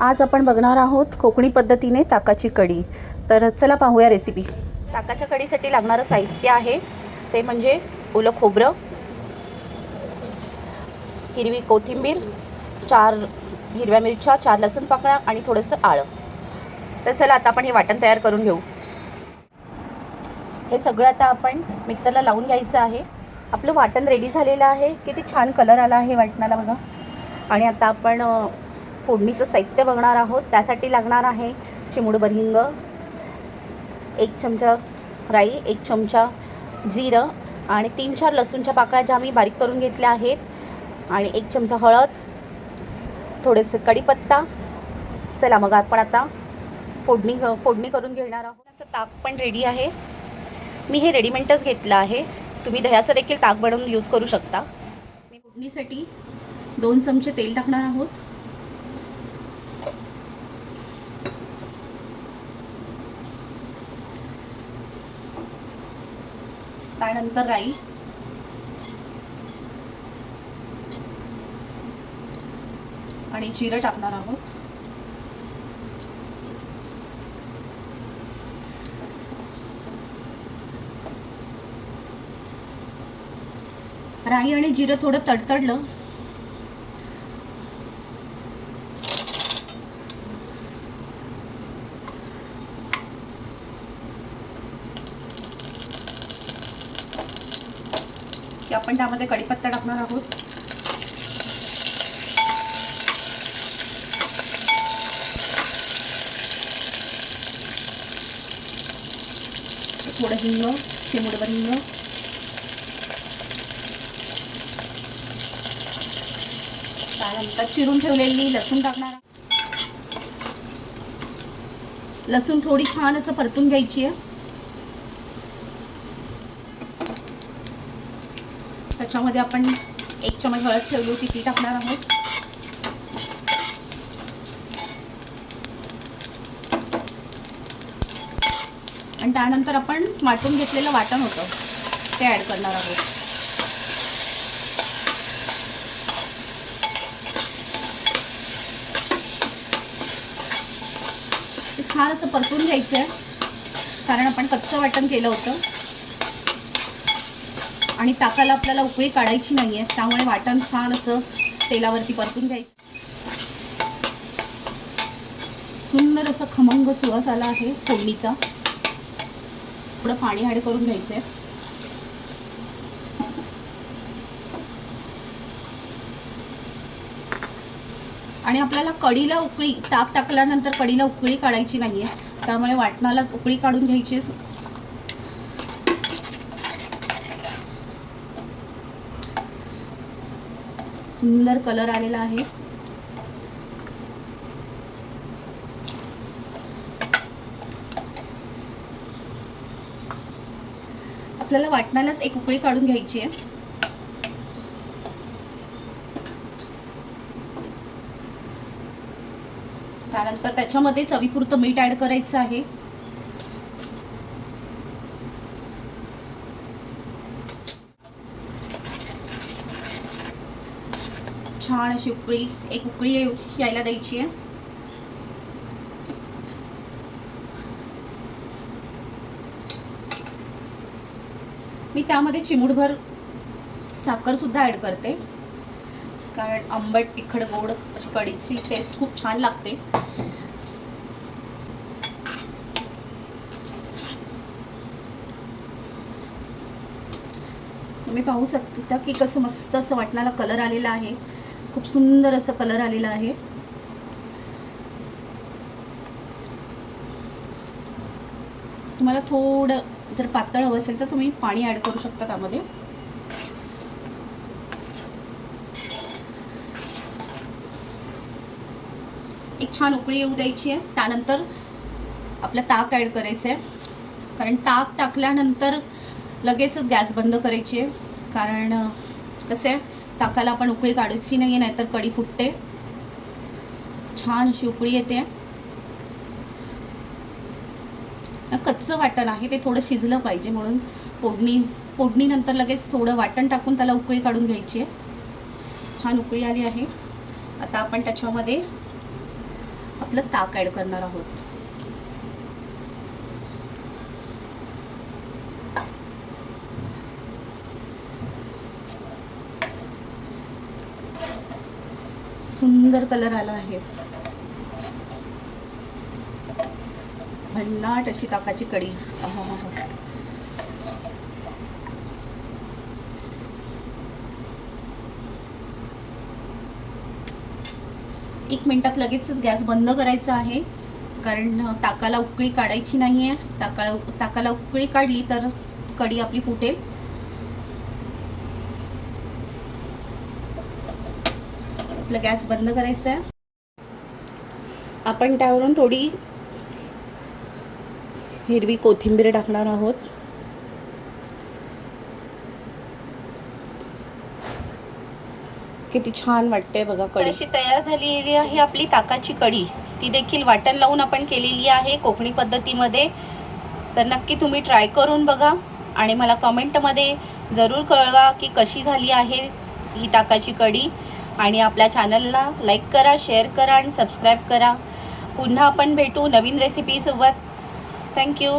आज आपण बघणार आहोत कोकणी पद्धतीने ताकाची कढी तर चला पाहूया रेसिपी ताकाच्या कढीसाठी लागणारं साहित्य आहे ते म्हणजे ओलं खोबरं हिरवी कोथिंबीर चार हिरव्या मिरच्या चार लसूण पाकळ्या आणि थोडंसं आळं. तर चला आता आपण हे वाटण तयार करून घेऊ. हे सगळं आता आपण मिक्सरला लावून घ्यायचं आहे. आपलं वाटण रेडी झालेलं आहे. किती छान कलर आला आहे वाटणाला बघा. आणि आता आपण फोडणीचं साहित्य बघणार आहोत. त्यासाठी लागणार आहे चिमूड हिंग एक चमचा राई एक चमचा जिरं आणि तीन चार लसूणच्या पाकळ्या ज्या मी बारीक करून घेतल्या आहेत. आणि एक चमचा हळद थोडेसे कढीपत्ता. चला मग आपण आता फोडणी फोडणी करून घेणार आहोत. असं ताक पण रेडी आहे. मी हे रेडीमेडच घेतलं आहे. तुम्ही दह्याचं देखील ताक बनवून यूज करू शकता. मी फोडणीसाठी दोन चमचे तेल टाकणार आहोत. त्यानंतर राई आणि जिरं टाकणार आहोत. राई आणि जिरं थोडं तडतडलं. की आपण त्यामध्ये कढीपत्ता टाकणार आहोत. थोडं हिंग चिमुडवर हिंग. त्यानंतर चिरून ठेवलेली लसूण टाकणार लसूण थोडी छान असं परतून घ्यायची आहे. त्याच्यामध्ये आपण एक चमच हळद ठेवली होती ती टाकणार आहोत. आणि त्यानंतर आपण वाटून घेतलेलं वाटण होतं ते ॲड करणार आहोत. ते छान असं परतून घ्यायचं आहे कारण आपण कच्चं वाटण केलं होतं. आणि ताकाला आपल्याला उकळी काढायची नाही आहे त्यामुळे वाटण छान असं तेलावरती परतून घ्यायचं. सुंदर असं खमंग सुवास आला आहे फोडणीचा. थोडं पाणी ॲड करून घ्यायचं आहे आणि आपल्याला कढीला उकळी ताक टाकल्यानंतर कढीला उकळी काढायची नाही आहे त्यामुळे वाटणालाच उकळी काढून घ्यायची सुंदर कलर आलेला आहे. आपल्याला वाटणालाच एक उकळी काढून घ्यायची आहे. त्यानंतर त्याच्यामध्ये चवीपुरतं मीठ ॲड करायचं आहे. छान अशी उकळी एक उकळी यायला द्यायची आहे. मी त्यामध्ये चिमूटभर साखर सुद्धा ॲड करते. कारण आंबट तिखट गोड अशी कढीची टेस्ट खूप छान लागते. तुम्ही पाहू शकता की कसं मस्त असं वाटणारा कलर आलेला आहे. खूप सुंदर असं कलर आलेला आहे. तुम्हाला थोडं जर पातळ हवं असेल तर तुम्ही पाणी ॲड करू शकता त्यामध्ये. एक छान उकळी येऊ द्यायची आहे. त्यानंतर आपलं ताक ॲड करायचं आहे कारण ताक टाकल्यानंतर लगेचच गॅस बंद करायची आहे. कारण कसं आहे? ताकाला आपण उकळी काढायची नाही आहे नाहीतर कढी फुटते. छान अशी उकळी येते. कच्चं वाटण आहे ते थोडं शिजलं पाहिजे म्हणून फोडणी फोडणीनंतर लगेच थोडं वाटण टाकून त्याला उकळी काढून घ्यायची आहे. छान उकळी आली आहे. आता आपण त्याच्यामध्ये आपलं ताक ॲड करणार आहोत. सुंदर कलर आला आहे. भन्नाट अशी ताकाची कढी एक मिनिटात लगेचच गॅस बंद करायचा आहे. कारण ताकाला उकळी काढायची नाही आहे ताका ताकाला उकळी काढली तर कढी आपली फुटेल. आपला गॅस बंद करायचा आहे आपण त्यावरून थोडी हिरवी कोथिंबीर टाकणार आहोत. किती छान वाटते बघा कढी. अशी तयार झालेली आहे आपली ताकाची कढी. ती देखील वाटण लावून आपण केलेली आहे कोकणी पद्धतीमध्ये. तर नक्की तुम्ही ट्राय करून बघा आणि मला कमेंटमध्ये जरूर कळवा की कशी झाली आहे ही ताकाची कढी. आणि आपल्या चॅनलला लाईक करा शेअर करा आणि सबस्क्राईब करा. पुन्हा आपण भेटू नवीन रेसिपीसोबत थँक्यू